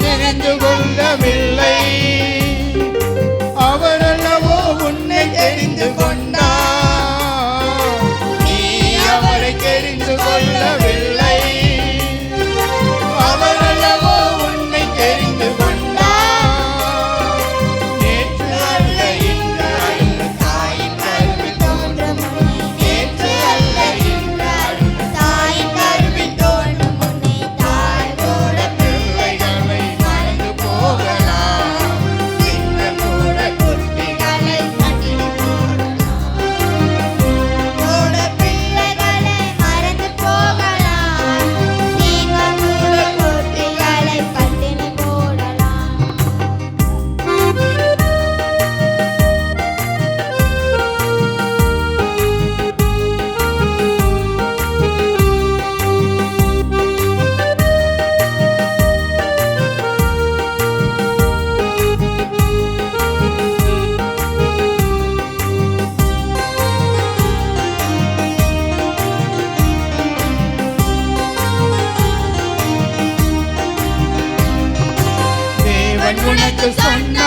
அவரை தெரிந்து கொள்ளவில்லை உனக்கு சொன்ன